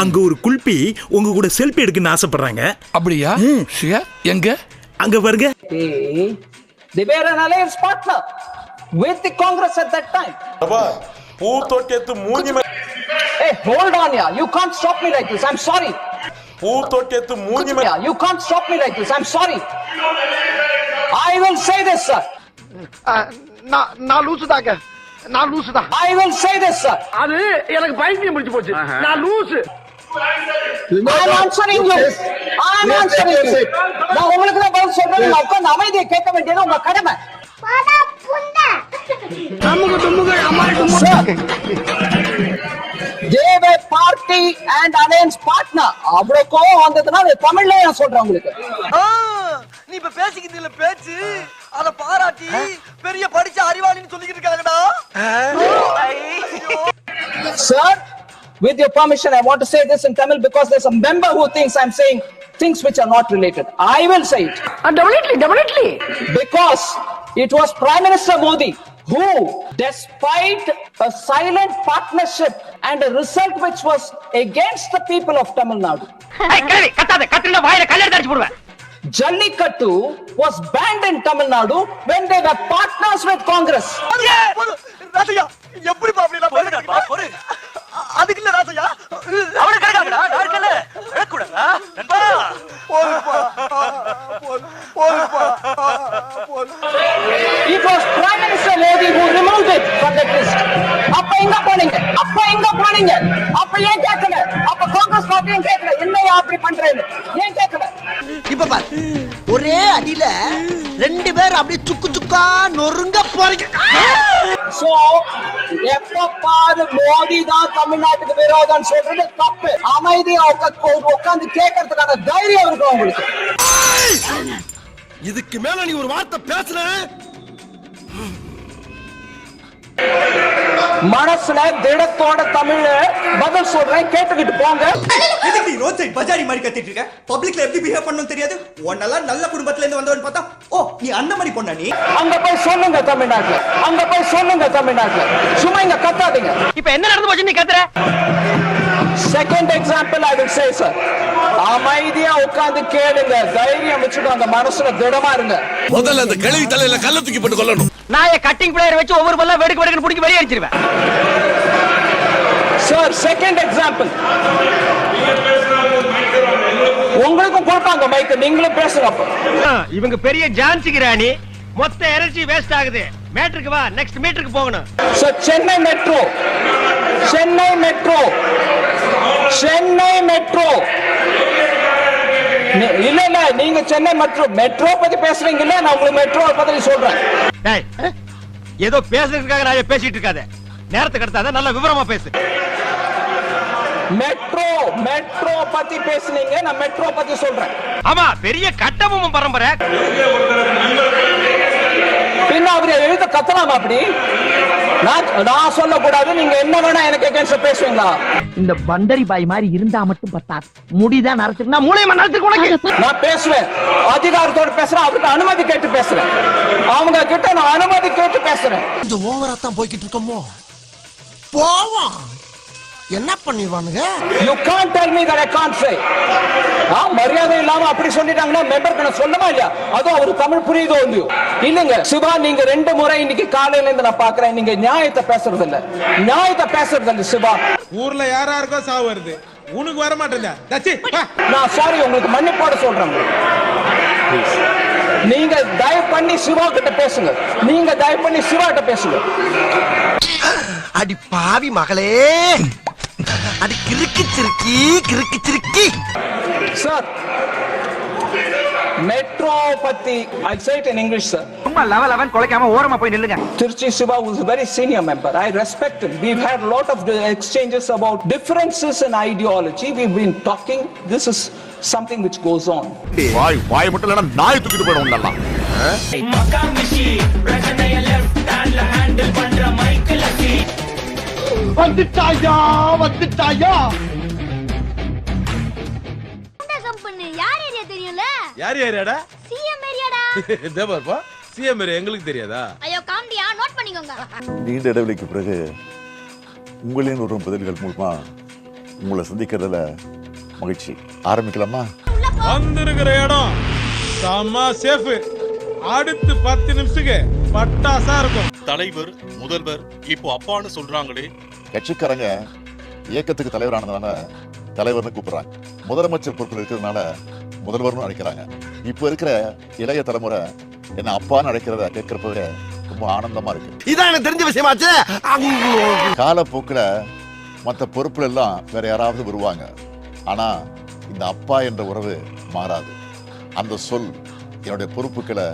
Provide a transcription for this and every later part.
அங்க ஒரு குல்பி உங்க கூட செல்ஃபி எடுக்கணும்னு ஆசைப்படுறாங்க அப்படியா ஷியா எங்க அங்க பாருங்க They were an alliance partner with the Congress at that time. பூ தொட்டியத்து மூஞ்சி மே- Hey, hold on, yeah. You can't stop me like this. I'm sorry. பூ தொட்டியத்து மூஞ்சி மே- Yeah, you can't stop me like this. I'm sorry. I will say this, sir. நான் நான் லூசு தாங்க நான் லூசு தான் I will say this, sir. அது எனக்கு பைத்தியம் முடிச்சு போச்சு நான் லூசு I'm answering you. I'm answering you. நான் உங்களுக்கு தான் பதில் சொல்றேன். நீங்க உட்கார்ந்து அமைதியை கேட்க வேண்டியது உங்க கடமை. were party and alliance partner. அவ்வளவு கோவம் வந்ததுன்னா அது தமிழ்ல நான் சொல்றேன் உங்களுக்கு நீ இப்ப பேசிக்கிட்டு பேச்சு அத பாராட்டி பெரிய படிச்ச அறிவாளின்னு சொல்லிக்கிட்டு இருக்காங்கடா Sir, With your permission, I want to say this in Tamil because there's a member who thinks I'm saying things which are not related. I will say it. Uh, definitely, definitely. Because it was Prime Minister Modi who, despite a silent partnership and a result which was against the people of Tamil Nadu. Jallikattu was banned in Tamil Nadu when they were partners with Congress. அதுக்கு இல்ல ராசையா? அவனுக்கு கிடைக்காங்கடா நான் இருக்கல கூடாதா நண்பா. போதுப்பா. போதுப்பா. It was Prime Minister Modi who removed it from that list. அப்ப எங்க போனீங்க? அப்ப எங்க போனீங்க? அப்ப ஏன் கேட்கல? அப்ப காங்கிரஸ் பார்ட்டியும் கேட்கல? என்னையா அப்படி பண்றேன்னு? ஏன் கேட்கல? இப்ப பாரு. ஒரே அடியில ரெண்டு பேர் அப்படியே சுக்கு சுக்கா நொறுங்க போறீங்க. சோ எப்ப பாரு மோடி தான் தமிழ்நாட்டுக்கு விரோதம் சொல்றது தப்பு. அமைதியா உட்காந்து கேட்கறதுக்கான தைரியம் இருக்கும் உங்களுக்கு? இதுக்கு மேல நீ ஒரு வார்த்தை பேசுன? மனசுல திடத்தோட தமிழ் பதில் சொல்றேன் கேட்டுக்கிட்டு போங்க. எதுக்கு நீ ரோட் சைடு பஜாரி மாதிரி கத்திட்டு இருக்க? பப்ளிக்ல எப்படி பிஹேவ் பண்ணணும் தெரியாது? உன்னெல்லாம் நல்ல குடும்பத்துல இருந்து வந்தவன் பார்த்தா ஓ நீ அந்த மாதிரி பொண்ணா நீ? அங்க போய் சொல்லுங்க தமிழ்நாட்டுல. அங்க போய் சொல்லுங்க தமிழ்நாட்டுல. சும்மா இங்க கத்தாதீங்க. இப்ப என்ன நடந்து போச்சு நீ கத்துற? Second example I will say sir அமைதியா உட்கார்ந்து கேளுங்க தைரியம் வச்சுக்கோங்க மனசுல திடமா இருங்க. முதல்ல அந்த கிழவி தலையில கல்ல தூக்கி போட்டு கொல்லணும். நான் கட்டிங் பிளேயர் வச்சு ஒவ்வொரு பல்லா வெடுக்கு வெடுக்கு பிடிச்சி வெளியே அடிச்சிருவேன். சார் செகண்ட் எக்ஸாம்பிள் உங்களுக்கும் கொடுப்பாங்க மைக் நீங்களும் பேசுங்க அப்போ. இவங்க பெரிய ஜான்சி கிராணி. மொத்த எனர்ஜி வேஸ்ட் ஆகுது. மேட்ருக்கு வா நெக்ஸ்ட் மீட்டருக்கு போகணும். So, Chennai metro Chennai metro Chennai metro இல்ல இல்ல நீங்க சென்னை மெட்ரோ மெட்ரோ பத்தி பேசுறீங்க இல்ல நான் உங்களுக்கு மெட்ரோ பத்தி சொல்றேன். டேய், ஏதோ பேசுறதுக்காக நான் பேசிட்டு இருக்காத. நேரத்துக்கு அடுத்தாத நல்ல விவரமா பேசு. மெட்ரோ மெட்ரோ பத்தி பேசுனீங்க நான் மெட்ரோ பத்தி சொல்றேன். ஆமா பெரிய கட்டபொம்மன் பரம்பரை. பின்ன அவரு எழுத கத்தலாமா அப்படி? நான் நான் சொல்லக்கூடாது நீங்க என்ன வேணா எனக்கு எகேன்ஸ்ட் பேசுவீங்களா? இந்த பண்டரி பாய் மாதிரி இருந்தா மட்டும் பத்தாது. முடிதான் நரைச்சிருந்தா மூளையமா நரைச்சிருக்கு உனக்கு. நான் பேசுவேன். அதிகாரத்தோட பேசுறேன் அவருக்கு அனுமதி கேட்டு பேசுறேன். அவங்க கிட்ட நான் அனுமதி கேட்டு பேசுறேன். இந்த ஓவரா தான் போய்கிட்டு இருக்கோமோ? போவோம். என்ன பண்ணிடுவானுங்க? You can't tell me that I can't say ஆ மரியாதை இல்லாம அப்படி சொல்லிட்டாங்கன்னா மெம்பருக்கு நான் சொல்லமா இல்லையா? அதுவும் அவரு தமிழ் புரியுதோ இல்லையோ? இல்லங்க சிவா நீங்க ரெண்டு முறை இன்னைக்கு காலையில இருந்து நான் பாக்குறேன் நீங்க நியாயத்தை பேசுறது இல்ல நியாயத்தை பேசுறது இல்ல சிவா ஊர்ல யாரா இருக்கோ சாவு வருது. உனக்கு வர மாட்டேங்க தச்சி நான் சாரி உங்களுக்கு மன்னிப்போட சொல்றேன். நீங்க தயவு பண்ணி சிவா கிட்ட பேசுங்க. நீங்க தயவு பண்ணி சிவா கிட்ட பேசுங்க. அடி பாவி மகளே. அடி கிறுக்கு சிறுக்கி கிறுக்கு சிறுக்கி சார் மெட்ரோ பத்தி I it in English sir சும்மா லெவல் லெவன் குலைக்காம ஓரமா போய் நில்லுங்க Tirchi Shiva was a very senior member. I respect him. We've had a lot of the exchanges about differences in ideology. We've been talking. This is something which goes on. வாய் வாய் மட்டும் இல்லைன்னா நாய் தூக்கிட்டு போயிடும் நல்லா வந்துட்டாயா வந்துட்டாயா? யார் ஏரியா தெரியும்ல? யார் யாரியாடா சிஎம் ஏரியாடா. இதே பாருப்பா. சிஎம் எங்களுக்கு தெரியாதா? ஐயோ காமெடியா? நோட் பண்ணிக்கோங்க. நீண்ட இடைவெளிக்கு பிறகு உங்களின் ஒரு பதில்கள் மூலமா உங்களை சந்திக்கிறதுல மகிழ்ச்சி. ஆரம்பிக்கலாமா? வந்திருக்கிற இடம் செம்ம சேஃப் அடுத்து பத்து நிமிஷத்துக்கு பட்டாசா இருக்கும். தலைவர் முதல்வர் இப்போ அப்பான்னு சொல்றாங்களே. கட்சிக்காரங்க இயக்கத்துக்கு தலைவரானதுனால தலைவர்னு கூப்பிடுறாங்க. முதலமைச்சர் பொறுப்பில் இருக்கிறதுனால முதல்வர்னு அழைக்கிறாங்க. இப்போ இருக்கிற இளைய தலைமுறை என்ன அப்பான்னு அழைக்கிறத கேட்கிறப்பவே ரொம்ப ஆனந்தமா இருக்கு. இதான் எனக்கு தெரிஞ்ச விஷயமாச்சு. காலப்போக்கில் மற்ற பொறுப்புல எல்லாம் வேற யாராவது வருவாங்க. ஆனா இந்த அப்பா என்ற உறவு மாறாது. அந்த சொல் என்னுடைய பொறுப்புகளை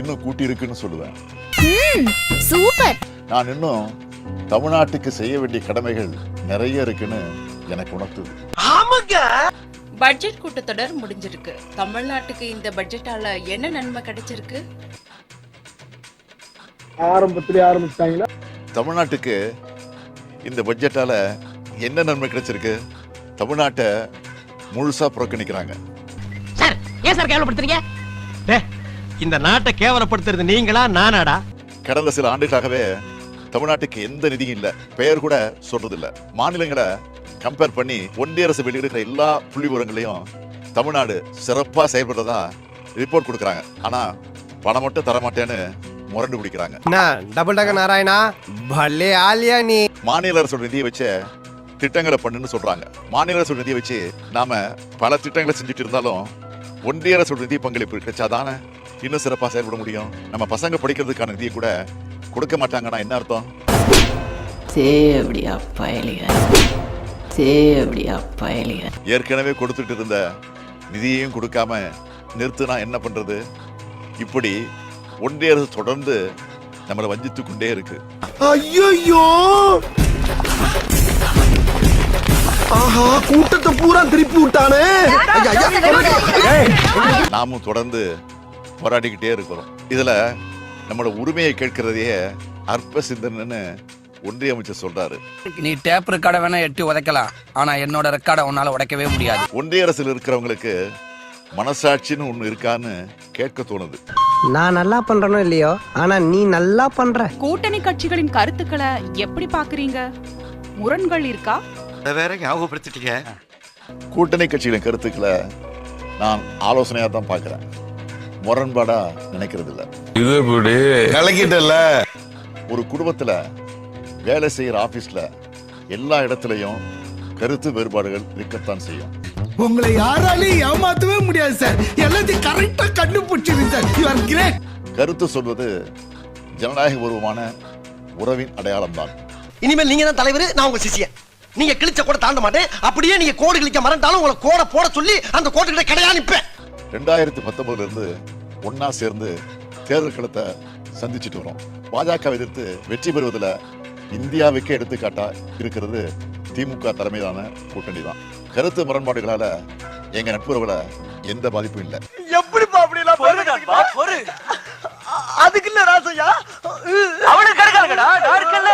இன்னும் கூட்டி இருக்குன்னு சொல்லுவேன். சூப்பர். நான் இன்னும் தமிழ்நாட்டுக்கு செய்ய வேண்டிய கடமைகள் நிறைய இருக்குன்னு எனக்கு உணர்த்துது. ஆமாங்க. பட்ஜெட் கூட்டத்தொடர் முடிஞ்சிருக்கு. தமிழ்நாட்டுக்கு இந்த பட்ஜெட்டால என்ன நன்மை கிடைச்சிருக்கு? தமிழ்நாட்டுக்கு இந்த பட்ஜெட்டால என்ன நன்மை கிடைச்சிருக்கு? தமிழ்நாட்டை முழுசா புறக்கணிக்கிறாங்க. சார் ஏன் சார் கேவலப்படுத்துறீங்க? இந்த நாட்டை கேவலப்படுத்துறது நீங்களா நானாடா? கடந்த சில ஆண்டுகளாகவே தமிழ்நாட்டுக்கு எந்த நிதியும் இல்ல. பெயர் கூட சொல்றது இல்ல மாநிலங்களை கம்பேர் பண்ணி ஒன்றிய அரசு வெளியிடுகிற எல்லா புள்ளி விவரங்களையும் தமிழ்நாடு சிறப்பா செயல்படுறதா ரிப்போர்ட் கொடுக்குறாங்க. ஆனா பணம் மட்டும் தர மாட்டேன்னு முரண்டு பிடிக்கிறாங்க. டபுள் டக்க நாராயணா பல்லே ஆலியா நீ. மாநில அரசோட நிதியை வச்சு திட்டங்களை பண்ணுன்னு சொல்றாங்க. மாநில அரசோட நிதியை வச்சு நாம பல திட்டங்களை செஞ்சுட்டு இருந்தாலும் ஒன்றிய அரசோட நிதி பங்களிப்பு கிடைச்சாதானே இன்னும் சிறப்பா செயல்பட முடியும். நம்ம பசங்க படிக்கிறதுக்கான நிதியை கூட கொடுக்க மாட்டாங்கன்னா என்ன அர்த்தம்? சேவடியா பயலிக சேவடியா பயலிக ஏற்கனவே கொடுத்துட்டு இருந்த நிதியையும் கொடுக்காம நிறுத்துனா என்ன பண்றது? இப்படி ஒன்றிய அரசு தொடர்ந்து நம்மளை வஞ்சித்து கொண்டே இருக்கு. ஐயோ ஆஹா கூட்டத்தை பூரா திருப்பி விட்டானே? நாமும் தொடர்ந்து போராடிக்கிட்டே இருக்கிறோம். இதுல நம்மளோட உரிமையை கேட்கிறதையே அற்ப சிந்தனைன்னு ஒன்றிய அமைச்சர் சொல்றாரு. நீ டேப் ரெக்கார்டை வேணா எட்டி உதைக்கலாம். ஆனா என்னோட ரெக்கார்டை உன்னால உடைக்கவே முடியாது. ஒன்றிய அரசில் இருக்கிறவங்களுக்கு மனசாட்சின்னு ஒண்ணு இருக்கான்னு கேட்க தோணுது. நான் நல்லா பண்றனோ இல்லையோ? ஆனா நீ நல்லா பண்ற. கூட்டணி கட்சிகளின் கருத்துக்களை எப்படி பாக்குறீங்க முரண்கள் இருக்கா? வேற ஞாபகப்படுத்திட்டீங்க. கூட்டணி கட்சிகளின் கருத்துக்களை நான் ஆலோசனையா தான் பார்க்கிறேன். முரண்பாடா நினைக்கிறது இல்ல இது கலக்கிட்டல ஒரு குடும்பத்துல வேலை செய்யற ஆபீஸ்ல எல்லா இடத்துலயும் கருத்து வேறுபாடுகள் இருக்கத்தான் செய்யும். உங்களை யாராலையும் ஏமாத்தவே முடியாது சார். எல்லாத்தையும் கரெக்டா கண்டுபிடிச்சிருங்க சார். யூ ஆர் கிரேட் கருத்து சொல்வது ஜனநாயக பூர்வமான உறவின் அடையாளம் தான் இனிமேல் நீங்க தான் தலைவர் நான் உங்க சிஷியன். நீங்க கிழிச்ச கூட தாண்ட மாட்டேன். அப்படியே நீங்க கோடு கிழிக்க மறந்தாலும் உங்களை கோட போட சொல்லி அந்த கோட்டுக்கிட்ட கிடையா நிப்பேன். ரெண்டாயிரத்தி பத்தொன்பதுல இருந்து ஒன்னா சேர்ந்து தேர்தல் களத்தை சந்திச்சுட்டு வரோம். பாஜக எதிர்த்து வெற்றி பெறுவதில் இந்தியாவுக்கே எடுத்துக்காட்டா இருக்கிறது திமுக தலைமையிலான கூட்டணி தான். கருத்து முரண்பாடுகளால எங்க நட்புறவுல எந்த பாதிப்பும் இல்லை. எப்படிப்பா அப்படி எல்லாம் பொறுடா பொறு அதுக்கு இல்ல ராசையா? அவனுக்கு கிடைக்காதடா நான் இருக்கல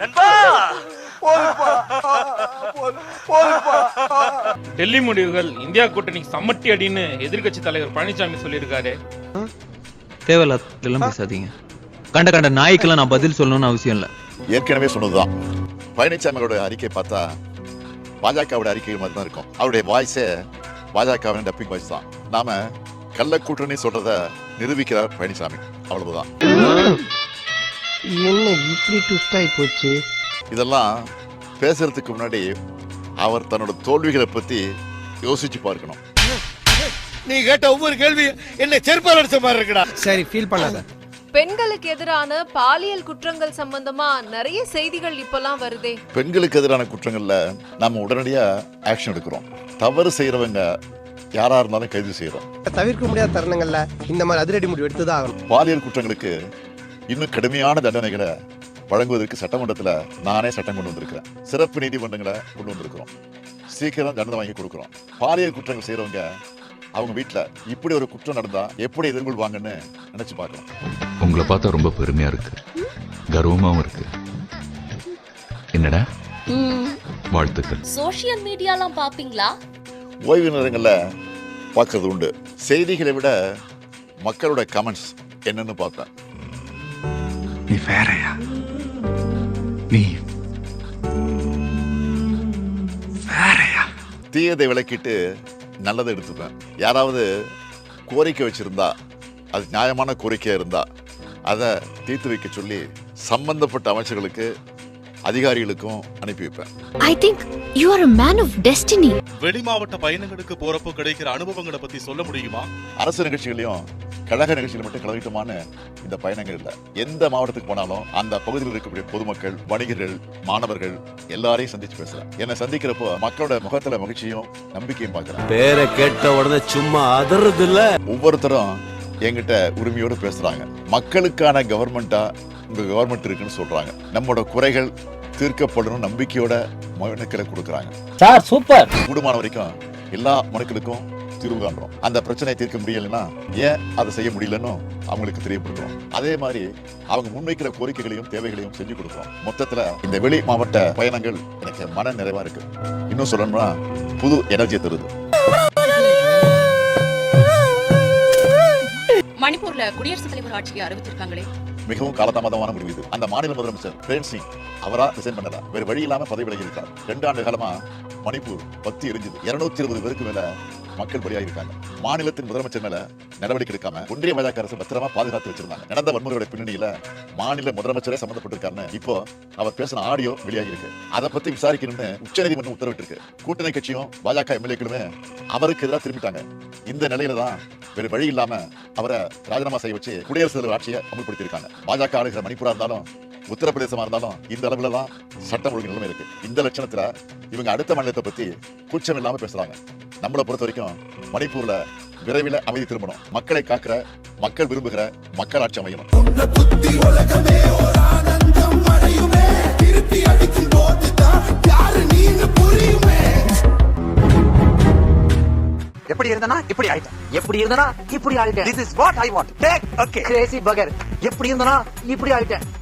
நண்பா? டெல்லி முடிவுகள் இந்தியா கூட்டணிக்கு சம்மட்டி அடின்னு எதிர்க்கட்சி தலைவர் பழனிசாமி சொல்லியிருக்காரு. தேவையில்லாம் பேசாதீங்க. கண்ட கண்ட நாய்க்கெல்லாம் நான் பதில் சொல்லணும்னு அவசியம் இல்லை. ஏற்கனவே சொன்னதுதான். பழனிசாமியோட அறிக்கை பார்த்தா பாஜகவோட அறிக்கை மாதிரி தான் இருக்கும். அவருடைய வாய்ஸே பாஜகவின் டப்பிங் வாய்ஸ் தான். நாம கள்ள கூட்டணி சொல்றத நிரூபிக்கிறார் பழனிசாமி. அவ்வளவுதான். என்ன இப்படி ட்விஸ்ட் ஆகி போச்சு? இதெல்லாம் பேசுறதுக்கு முன்னாடி அவர் தன்னோட தோல்விகளை பத்தி யோசிச்சு பார்க்கணும். நீ கேட்ட ஒவ்வொரு கேள்வி என்ன செருப்பால் அடிச்ச மாதிரி இருக்குடா. சரி ஃபீல் பண்ணாத. பெண்களுக்கு எதிரான பாலியல் குற்றங்கள் சம்பந்தமா நிறைய செய்திகள் இப்பெல்லாம் வருதே. பெண்களுக்கு எதிரான குற்றங்கள்ல நாம உடனடியா ஆக்ஷன் எடுக்கிறோம். தவறு செய்யறவங்க யாரா இருந்தாலும் கைது செய்யறோம் தவிர்க்க முடியாத தருணங்கள்ல இந்த மாதிரி அதிரடி முடிவு எடுத்துதான் ஆகணும். பாலியல் குற்றங்களுக்கு இன்னும் கடுமையான தண்டனைகளை வழங்குவதற்கு சட்டமன்றத்துல நானே சட்டம் கொண்டு வந்திருக்கிறேன். சிறப்பு நீதிமன்றங்களை கொண்டு வந்திருக்கிறோம். சீக்கிரம் தண்டனை வாங்கி கொடுக்குறோம். பாலியல் குற்றங்கள் செய்யறவங்க அவங்க வீட்ல இப்படி ஒரு குற்றம் நடந்தா எப்படி எதிர்கொள்வாங்கன்னு நினைச்சு பார்க்கணும். உங்களை பார்த்தா ரொம்ப பெருமையா இருக்கு. கர்வமாவும் இருக்கு. என்னடா? வாழ்த்துக்கள். சோஷியல் மீடியாலாம் பாப்பீங்களா? ஓய்வு நேரங்கள்ல பார்க்கறது உண்டு. செய்திகளை விட மக்களோட கமெண்ட்ஸ் என்னன்னு பார்த்தேன் நீ வேறயா? தீயதை விளக்கிட்டு நல்லதை எடுத்துப்பேன் யாராவது கோரிக்கை வச்சிருந்தா அது நியாயமான கோரிக்கையா இருந்தா அதை தீர்த்து வைக்க சொல்லி சம்பந்தப்பட்ட அமைச்சர்களுக்கு அதிகாரிகளுக்கும் அனுப்பி வைப்பேன். I think you are a man of destiny வெளி மாவட்ட பயணங்களுக்கு போறப்போ கிடைக்கிற அனுபவங்களை பத்தி சொல்ல முடியுமா? அரசு நிகழ்ச்சிகளையும் கழக நிகழ்ச்சிகள் மட்டும் கலவிட்டமான இந்த பயணங்கள் இல்லை எந்த மாவட்டத்துக்கு போனாலும் அந்த பகுதியில் இருக்கக்கூடிய பொதுமக்கள் வணிகர்கள் மாணவர்கள் எல்லாரையும் சந்திச்சு பேசுறேன் என்னை சந்திக்கிறப்போ மக்களோட முகத்துல மகிழ்ச்சியும் நம்பிக்கையும் பார்க்கிறேன் பேரை கேட்ட உடனே சும்மா அதறது இல்ல ஒவ்வொருத்தரும் என்கிட்ட உரிமையோடு பேசுறாங்க. மக்களுக்கான கவர்மெண்டா உங்க கவர்மெண்ட் இருக்குன்னு சொல்றாங்க. நம்மளோட குறைகள் தீர்க்கப்படணும் நம்பிக்கையோட மனுக்களை கொடுக்குறாங்க. Sir super. கூடுமான வரைக்கும் எல்லா மனுக்களுக்கும் தீர்வு காண்றோம். அந்த பிரச்சனையை தீர்க்க முடியலைன்னா ஏன் அதை செய்ய முடியலன்னு அவங்களுக்கு தெரியப்படுத்துறோம். அதே மாதிரி அவங்க முன்வைக்கிற கோரிக்கைகளையும் தேவைகளையும் செஞ்சு கொடுக்குறோம். மொத்தத்துல இந்த வெளி மாவட்ட பயணங்கள் எனக்கு மன நிறைவா இருக்கு. இன்னும் சொல்லணும்னா புது எனர்ஜியை தருது. மணிப்பூர்ல குடியரசுத் தலைவர் ஆட்சியை அறிவிச்சிருக்காங்களே மிகவும் காலதாமதமான முடிவு இது. அந்த மாநில முதலமைச்சர் பிரேம் சிங் அவரா ரிசைன் பண்ணல. வேற வழி இல்லாம பதவி விலகி இருக்கார். ரெண்டு ஆண்டு காலமா மணிப்பூர் பத்தி எரிஞ்சது. இருநூத்தி இருபது பேருக்கு மேல மக்கள் பலியாகி இருக்காங்க. மாநிலத்தின் முதலமைச்சர் மேல நடவடிக்கை எடுக்காம ஒன்றிய பாஜக அரசு பத்திரமா பாதுகாத்து வச்சிருந்தாங்க. நடந்த வன்முறையோட பின்னணியில மாநில முதலமைச்சரே சம்பந்தப்பட்டிருக்காருன்னு இப்போ அவர் பேசின ஆடியோ வெளியாகி இருக்கு அதை பத்தி விசாரிக்கணும்னு உச்சநீதிமன்றம் உத்தரவிட்டிருக்கு. கூட்டணி கட்சியும் பாஜக எம்எல்ஏக்களுமே அவருக்கு எதிராக திரும்பிட்டாங்க. இந்த நிலையில தான் வேறு வழி இல்லாம அவரை ராஜினாமா செய்ய வச்சு குடியரசுத் தலைவர் ஆட்சியை அமல்படுத்தியிருக்காங்க. பாஜக ஆளுகிற மணிப்பூரா இருந்தாலும் உத்தரப்பிரதேசமா இருந்தாலும் இந்த அளவுல தான் சட்டம் ஒழுங்கு நிலைமை இருக்கு. இந்த லட்சணத்துல இவங்க அடுத்த மாநிலத்தை பத்தி கூச்சம் இல்லாம பேசுறாங்க. நம்மளை பொறுத்த வரைக்கும் மணிப்பூர்ல விரைவில் அமைதி திரும்பணும். மக்களை காக்கிற மக்கள் விரும்புகிற மக்கள் ஆட்சி அமையணும். எப்படி இருந்தனா இப்படி ஆயிட்டேன். எப்படி இருந்தனா இப்படி ஆயிட்டேன். This is what I want take okay crazy பகர் எப்படி இருந்தனா இப்படி ஆயிட்டேன்.